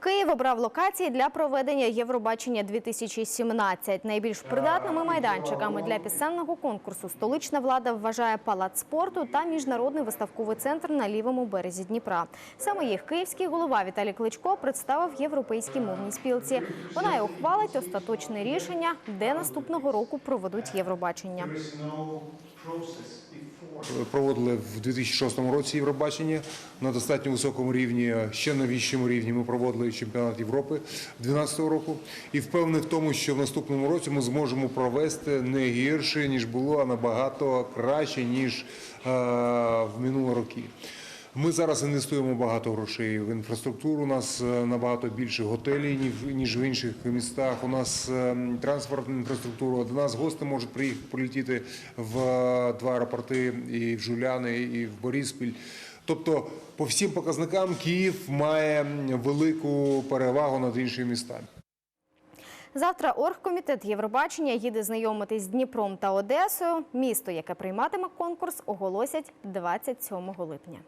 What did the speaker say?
Київ обрав локації для проведення Євробачення 2017. Найбільш придатними майданчиками для пісенного конкурсу столична влада вважає палац спорту та міжнародний виставковий центр на лівому березі Дніпра. Саме їх київський голова Віталій Кличко представив європейській мовній спілці. Вона й ухвалить остаточне рішення, де наступного року проведуть Євробачення. проводили в 2006 році Євробачення на достатньо високому рівні, ще на вищому рівні. Ми проводили чемпіонат Європи 2012 року. І впевнений в тому, що в наступному році ми зможемо провести не гірше ніж було, а набагато краще ніж е, в минулі роки. Ми зараз інвестуємо багато грошей в інфраструктуру. У нас е, набагато більше готелів ніж- в інших містах. У нас е, транспортна інфраструктура. До нас гости можуть приїхати полетіти в два аеропорти і в Жуляни, і в Боріспіль. Тобто, по всім показникам Київ має велику перевагу над іншими містами. Завтра оргкомітет Євробачення їде знайомитись з Дніпром та Одесою. Місто, яке прийматиме конкурс, оголосять 27 липня.